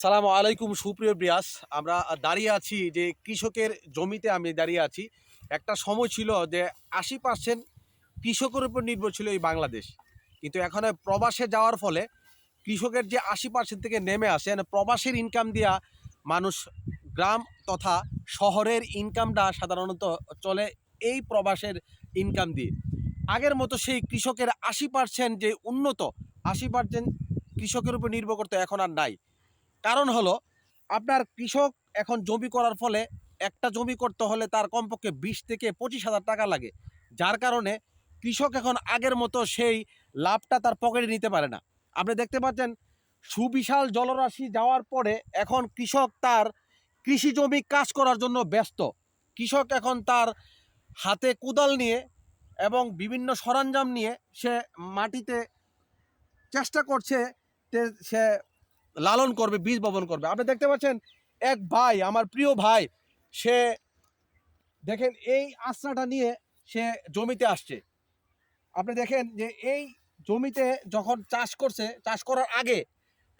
সালামু আলাইকুম, সুপ্রিয় ব্রিয়াস আমরা দাঁড়িয়ে আছি যে কৃষকের জমিতে আমি দাঁড়িয়ে আছি। একটা সময় ছিল যে আশি পার্সেন্ট কৃষকের উপর নির্ভর ছিল এই বাংলাদেশ। কিন্তু এখন প্রবাসে যাওয়ার ফলে কৃষকের যে আশি পার্সেন্ট থেকে নেমে আসে মানে প্রবাসের ইনকাম দিয়া মানুষ গ্রাম তথা শহরের ইনকামটা সাধারণত চলে এই প্রবাসের ইনকাম দিয়ে। আগের মতো সেই কৃষকের আশি পার্সেন্ট যে উন্নত, আশি পার্সেন্ট কৃষকের উপর নির্ভর করতে এখন আর নাই। কারণ হলো, আপনার কৃষক এখন জমি করার ফলে একটা জমি করতে হলে তার কমপক্ষে বিশ থেকে পঁচিশ হাজার টাকা লাগে। যার কারণে কৃষক এখন আগের মতো সেই লাভটা তার পকেটে নিতে পারে না। আপনি দেখতে পাচ্ছেন, সুবিশাল জলরাশি যাওয়ার পরে এখন কৃষক তার কৃষি জমি কাজ করার জন্য ব্যস্ত। কৃষক এখন তার হাতে কোদাল নিয়ে এবং বিভিন্ন সরঞ্জাম নিয়ে সে মাটিতে চেষ্টা করছে সে লালন করবে, বীজ বপন করবে। আপনি দেখতে পাচ্ছেন, এক ভাই, আমার প্রিয় ভাই, সে দেখেন, এই আশ্রাটা নিয়ে সে জমিতে আসছে। আপনি দেখেন যে এই জমিতে যখন চাষ করছে, চাষ করার আগে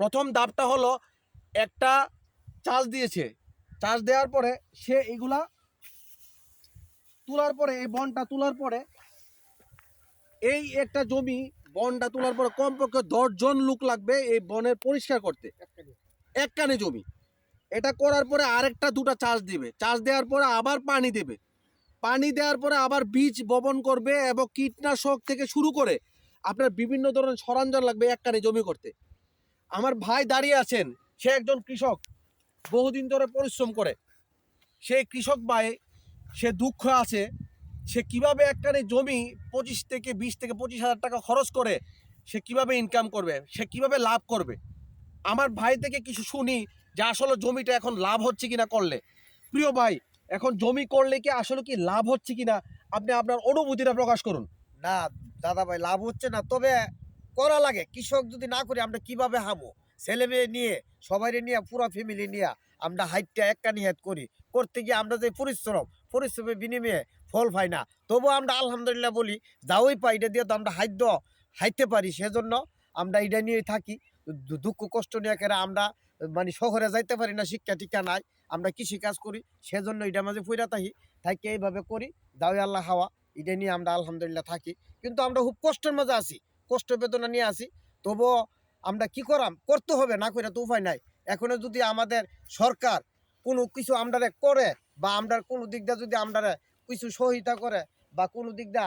প্রথম ধাপটা হলো একটা চাষ দিয়েছে। চাষ দেওয়ার পরে সে এগুলা তোলার পরে, এই বনটা তোলার পরে এই একটা জমি বনটা তোলার পরে কমপক্ষে দশজন লোক লাগবে এই বনের পরিষ্কার করতে। এক কানে জমি। এটা করার পরে আরেকটা দুটা চাষ দিবে। চাষ দেওয়ার পরে আবার পানি দেবে। পানি দেওয়ার পরে আবার বীজ বপন করবে এবং কীটনাশক থেকে শুরু করে আপনার বিভিন্ন ধরনের সরঞ্জাম লাগবে এক কানে জমি করতে। আমার ভাই দাঁড়িয়ে আছেন। সে একজন কৃষক। বহুদিন ধরে পরিশ্রম করে। সেই কৃষক ভাই, সে দুঃখ আছে। সে কীভাবে একখানে জমি পঁচিশ থেকে বিশ থেকে পঁচিশ হাজার টাকা খরচ করে, সে কীভাবে ইনকাম করবে? সে কীভাবে লাভ করবে? আমার ভাই থেকে কিছু শুনি যে আসলে জমিটা এখন লাভ হচ্ছে কিনা করলে। প্রিয় ভাই, এখন জমি করলে কি আসলে কি লাভ হচ্ছে কিনা? আপনি আপনার অনুভূতিটা প্রকাশ করুন। না, দাদা ভাই, লাভ হচ্ছে না। তবে করা লাগে। কৃষক যদি না করি, আমরা কীভাবে হামো? ছেলে মেয়ে নিয়ে সবাই নিয়ে, পুরো ফ্যামিলি নিয়ে আমরা হাইটটা এককানি হাত করি। করতে গিয়ে আমরা যে পরিশ্রম পরিশ্রমের বিনিময়ে ফল পাই না। তবু আমরা আলহামদুলিল্লাহ বলি, যাওই পাই এটা দিয়ে তো আমরা হাইদ্য হাইতে পারি, সেজন্য আমরা এটা নিয়ে থাকি। দুঃখ কষ্ট নিয়ে কেরা আমরা মানে শহরে যাইতে পারি না, শিক্ষা টিক্ষা নাই, আমরা কৃষি কাজ করি, সেজন্য এটা মাঝে ফুইরা থাকি থাকি এইভাবে করি দাওই আল্লাহ হাওয়া এটা নিয়ে আমরা আলহামদুলিল্লাহ থাকি। কিন্তু আমরা খুব কষ্টের মাঝে আছি, কষ্ট বেদনা নিয়ে আসি তবুও আমরা কি করাম? করতে হবে, না করে তো উপায় নাই। এখনও যদি আমাদের সরকার কোনো কিছু আমরা করে বা আমরা কোনো দিকটা যদি আমরা কিছু সহিতা করে বা কোনো দিকটা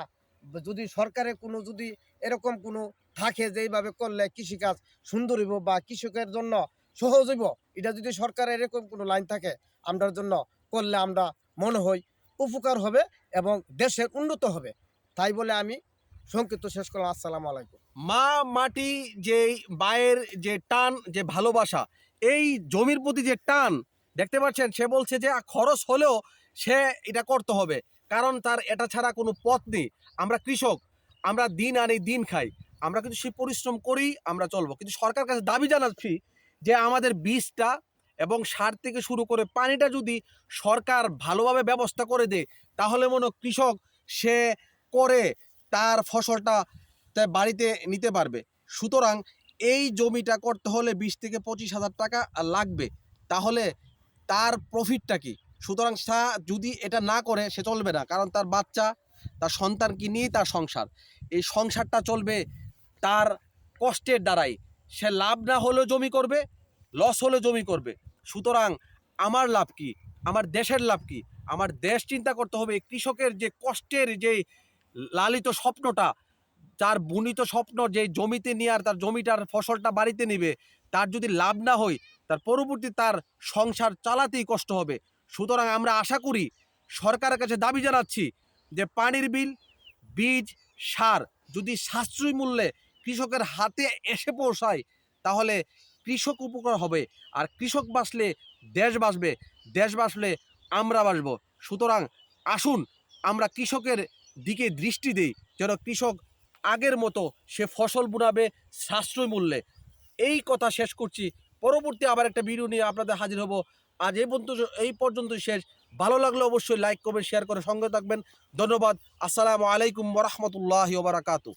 যদি সরকারের কোনো যদি এরকম কোনো থাকে যে এইভাবে করলে কৃষিকাজ সুন্দর হইব বা কৃষকের জন্য সহজ হইব, এটা যদি সরকারের এরকম কোনো লাইন থাকে, আমরার জন্য করলে আমরা মনে হয় উপকার হবে এবং দেশের উন্নত হবে। তাই বলে আমি সংক্ষিপ্ত শেষ করলাম। আসসালামু আলাইকুম। মা মাটি যে মায়ের যে টান, যে ভালোবাসা, এই জমির প্রতি যে টান দেখতে পাচ্ছেন, সে বলছে যে খরচ হলেও সে এটা করতে হবে। কারণ তার এটা ছাড়া কোনো পথ নেই। আমরা কৃষক, আমরা দিন আনি দিন খাই। আমরা কিন্তু সেই পরিশ্রম করেই আমরা চলবো। কিন্তু সরকার কাছে দাবি জানাচ্ছি যে, আমাদের বীজটা এবং সার থেকে শুরু করে পানিটা যদি সরকার ভালোভাবে ব্যবস্থা করে দেয়, তাহলে মনে কৃষক সে করে তার ফসলটা বাড়িতে নিতে পারবে। সুতরাং এই জমিটা করতে হলে বিশ থেকে পঁচিশ হাজার টাকা লাগবে। তাহলে তার প্রফিটটা কি? সুতরাং সা যদি এটা না করে, সে চলবে না। কারণ তার বাচ্চা, তার সন্তানকে নিয়েই তার সংসার? এই সংসারটা চলবে তার কষ্টের দ্বারাই। সে লাভ না হলেও জমি করবে লস হলে জমি করবে। সুতরাং আমার লাভ কি? আমার দেশের লাভ কি? আমার দেশ চিন্তা করতে হবে কৃষকের যে কষ্টের যে লালিত স্বপ্নটা তার বুনিত স্বপ্ন যে জমিতে নিয়ে আর তার জমিটার ফসলটা বাড়িতে নিবে, তার যদি লাভ না হয়, তার পরবর্তী তার সংসার চালাতেই কষ্ট হবে। সুতরাং আমরা আশা করি, সরকারের কাছে দাবি জানাচ্ছি যে পানির বিল, বীজ, সার যদি সাশ্রয়ী মূল্যে কৃষকের হাতে এসে পৌঁছায়, তাহলে কৃষক উপকার হবে। আর কৃষক বাঁচলে দেশ বাঁচবে, দেশ বাঁচলে আমরা বাঁচব। সুতরাং আসুন, আমরা কৃষকের দিকে দৃষ্টি দিই, যেন কৃষক আগের মতো সে ফসল বুনাবে সাশ্রয় মূল্যে। এই কথা শেষ করছি। পরবর্তী আবার একটা ভিডিও নিয়ে আপনাদের হাজির হব। আজ এই পর্যন্ত এই পর্যন্ত শেষ। ভালো লাগলে অবশ্যই লাইক করবেন শেয়ার করে সঙ্গে থাকবেন। ধন্যবাদ। আসসালামু আলাইকুম ওরহমতুল্লাহ বারাকাতু